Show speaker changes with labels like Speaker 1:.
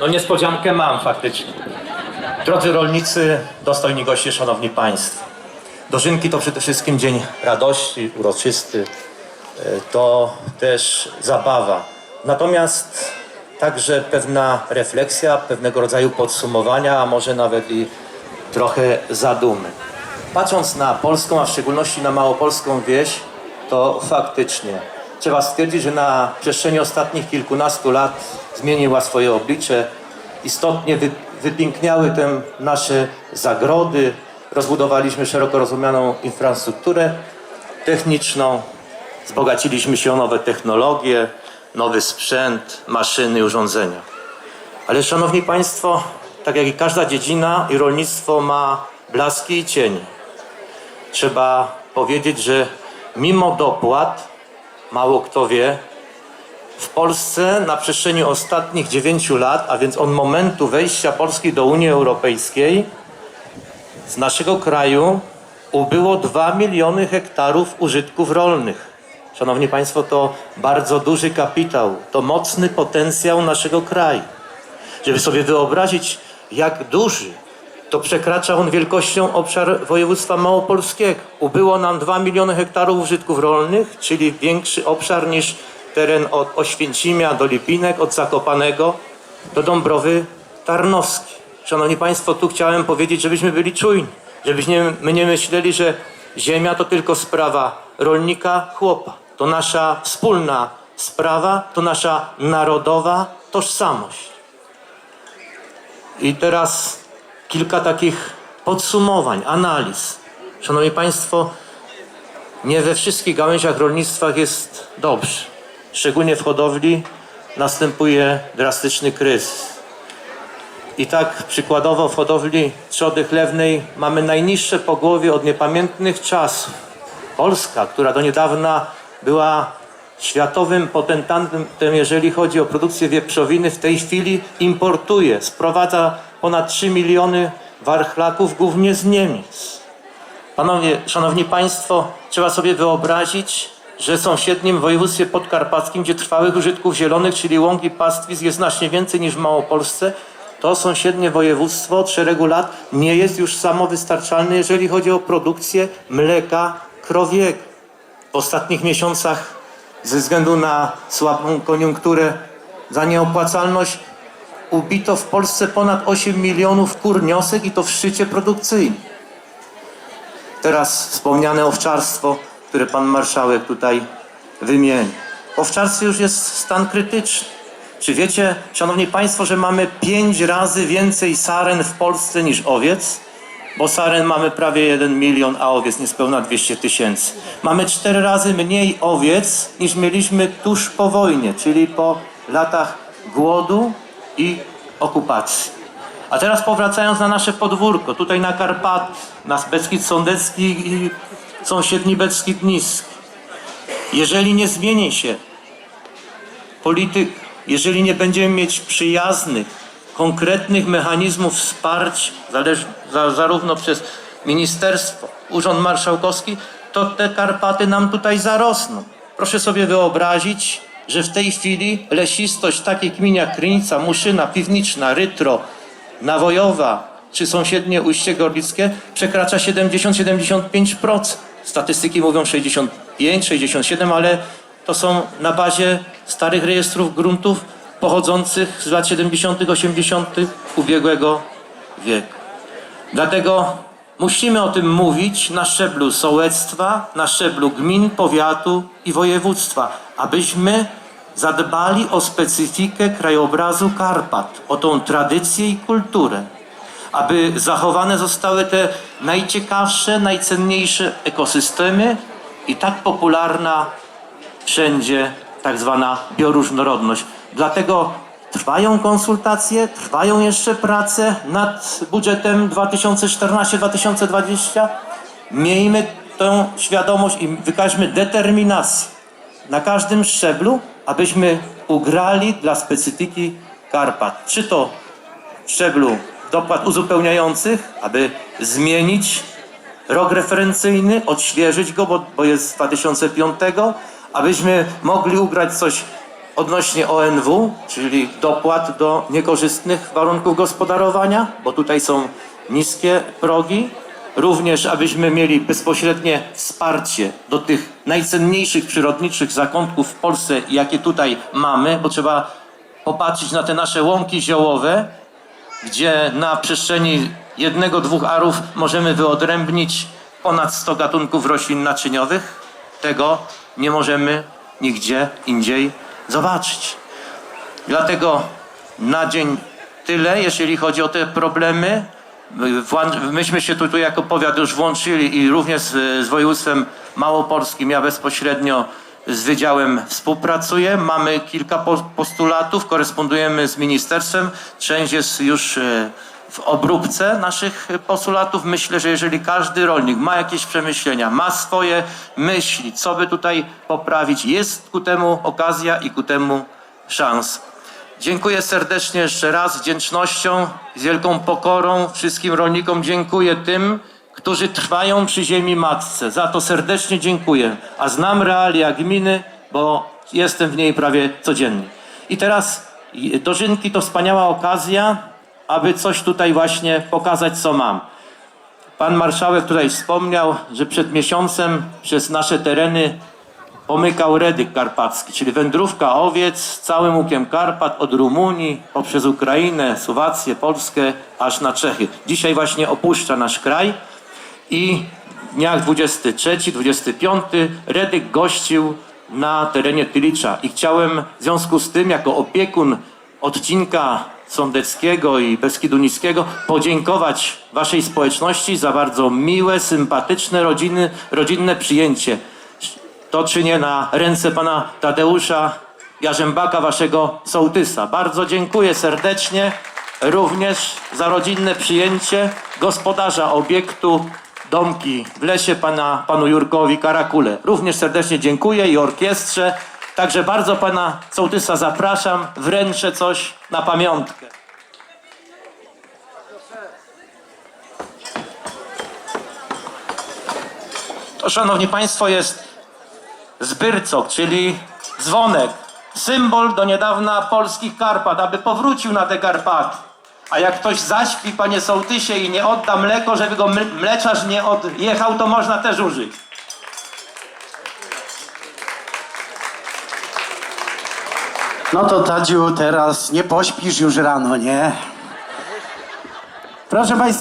Speaker 1: No niespodziankę mam faktycznie. Drodzy rolnicy, dostojni goście, szanowni państwo. Dożynki to przede wszystkim dzień radości, uroczysty. E, To też zabawa. Natomiast także pewna refleksja, pewnego rodzaju podsumowania, a może nawet i trochę zadumy. Patrząc na polską, a w szczególności na małopolską wieś, to faktycznie trzeba stwierdzić, że na przestrzeni ostatnich kilkunastu lat zmieniła swoje oblicze. Istotnie wy, wypiękniały te nasze zagrody, rozbudowaliśmy szeroko rozumianą infrastrukturę techniczną, wzbogaciliśmy się o nowe technologie, nowy sprzęt, maszyny, urządzenia. Ale szanowni państwo, tak jak i każda dziedzina i rolnictwo ma blaski i cienie. Trzeba powiedzieć, że mimo dopłat, mało kto wie, w Polsce na przestrzeni ostatnich 9 lat, a więc od momentu wejścia Polski do Unii Europejskiej, z naszego kraju ubyło 2 miliony hektarów użytków rolnych. Szanowni Państwo, to bardzo duży kapitał, to mocny potencjał naszego kraju. Żeby sobie wyobrazić, jak duży, to przekracza on wielkością obszar województwa małopolskiego. Ubyło nam 2 miliony hektarów użytków rolnych, czyli większy obszar niż teren od Oświęcimia do Lipinek, od Zakopanego do Dąbrowy Tarnowskiej. Szanowni Państwo, tu chciałem powiedzieć, żebyśmy byli czujni, żebyśmy my nie myśleli, że ziemia to tylko sprawa rolnika, chłopa. To nasza wspólna sprawa, to nasza narodowa tożsamość. I teraz kilka takich podsumowań, analiz. Szanowni Państwo, nie we wszystkich gałęziach rolnictwa jest dobrze. Szczególnie w hodowli następuje drastyczny kryzys. I tak przykładowo w hodowli trzody chlewnej mamy najniższe pogłowie od niepamiętnych czasów. Polska, która do niedawna była światowym potentantem, jeżeli chodzi o produkcję wieprzowiny, w tej chwili importuje, sprowadza ponad 3 miliony warchlaków głównie z Niemiec. Panowie, szanowni państwo, trzeba sobie wyobrazić, że w sąsiednim województwie podkarpackim, gdzie trwałych użytków zielonych, czyli łąk i pastwisk jest znacznie więcej niż w Małopolsce, to sąsiednie województwo od szeregu lat nie jest już samowystarczalne, jeżeli chodzi o produkcję mleka krowiego. W ostatnich miesiącach ze względu na słabą koniunkturę, za nieopłacalność ubito w Polsce ponad 8 milionów kur niosek i to w szczycie produkcyjnym. Teraz wspomniane owczarstwo, które pan marszałek tutaj wymienił. W owczarstwie już jest stan krytyczny. Czy wiecie, szanowni państwo, że mamy pięć razy więcej saren w Polsce niż owiec? Bo saren mamy prawie 1 milion, a owiec niespełna 200 tysięcy. Mamy cztery razy mniej owiec niż mieliśmy tuż po wojnie, czyli po latach głodu i okupacji. A teraz powracając na nasze podwórko, tutaj na Karpaty, na Beskid Sądecki i sąsiedni Beskid Niski. Jeżeli nie zmieni się polityk, jeżeli nie będziemy mieć przyjaznych, konkretnych mechanizmów wsparcia, za, zarówno przez ministerstwo, urząd marszałkowski, to te Karpaty nam tutaj zarosną. Proszę sobie wyobrazić, że w tej chwili lesistość takiej gmin jak Krynica, Muszyna, Piwniczna, Rytro, Nawojowa czy sąsiednie Ujście Gorlickie przekracza 70-75%. Statystyki mówią 65, 67, ale to są na bazie starych rejestrów gruntów pochodzących z lat 70., 80. ubiegłego wieku. Dlatego musimy o tym mówić na szczeblu sołectwa, na szczeblu gmin, powiatu i województwa, abyśmy zadbali o specyfikę krajobrazu Karpat, o tą tradycję i kulturę, aby zachowane zostały te najciekawsze, najcenniejsze ekosystemy i tak popularna wszędzie tak zwana bioróżnorodność. Dlatego trwają konsultacje, trwają jeszcze prace nad budżetem 2014-2020. Miejmy tę świadomość i wykażmy determinację na każdym szczeblu, abyśmy ugrali dla specyfiki Karpat. Czy to w szczeblu dopłat uzupełniających, aby zmienić rok referencyjny, odświeżyć go, bo, bo jest z 2005, abyśmy mogli ugrać coś odnośnie ONW, czyli dopłat do niekorzystnych warunków gospodarowania, bo tutaj są niskie progi. Również, abyśmy mieli bezpośrednie wsparcie do tych najcenniejszych przyrodniczych zakątków w Polsce, jakie tutaj mamy, bo trzeba popatrzeć na te nasze łąki ziołowe, gdzie na przestrzeni jednego, dwóch arów możemy wyodrębnić ponad 100 gatunków roślin naczyniowych. Tego nie możemy nigdzie indziej zobaczyć. Dlatego na dzień tyle, jeżeli chodzi o te problemy. Myśmy się tutaj jako powiat już włączyli i również z, z województwem małopolskim, ja bezpośrednio z wydziałem współpracuję. Mamy kilka po- postulatów, korespondujemy z ministerstwem. Część jest już e, w obróbce naszych postulatów. Myślę, że jeżeli każdy rolnik ma jakieś przemyślenia, ma swoje myśli, co by tutaj poprawić, jest ku temu okazja i ku temu szans. Dziękuję serdecznie jeszcze raz, z wdzięcznością, z wielką pokorą wszystkim rolnikom. Dziękuję tym, którzy trwają przy ziemi matce. Za to serdecznie dziękuję. A znam realia gminy, bo jestem w niej prawie codziennie. I teraz dożynki to wspaniała okazja, aby coś tutaj właśnie pokazać, co mam. Pan marszałek tutaj wspomniał, że przed miesiącem przez nasze tereny pomykał Redyk Karpacki, czyli wędrówka owiec całym łukiem Karpat od Rumunii poprzez Ukrainę, Słowację, Polskę aż na Czechy. Dzisiaj właśnie opuszcza nasz kraj i w dniach 23-25 Redyk gościł na terenie Tylicza i chciałem w związku z tym jako opiekun odcinka Sądeckiego i Beskidu Niskiego podziękować waszej społeczności za bardzo miłe, sympatyczne rodziny, rodzinne przyjęcie. To czynię na ręce pana Tadeusza Jarzębaka, waszego sołtysa. Bardzo dziękuję serdecznie również za rodzinne przyjęcie gospodarza obiektu Domki w lesie, pana, panu Jurkowi Karakule. Również serdecznie dziękuję i orkiestrze. Także bardzo pana sołtysa zapraszam, wręczę coś na pamiątkę. To, szanowni państwo, jest Zbyrcok, czyli dzwonek, symbol do niedawna polskich Karpat, aby powrócił na te Karpaty. A jak ktoś zaśpi, panie sołtysie, i nie odda mleko, żeby go mle- mleczarz nie odjechał, to można też użyć.
Speaker 2: No to Tadziu, teraz nie pośpisz już rano, nie? Proszę Państwa.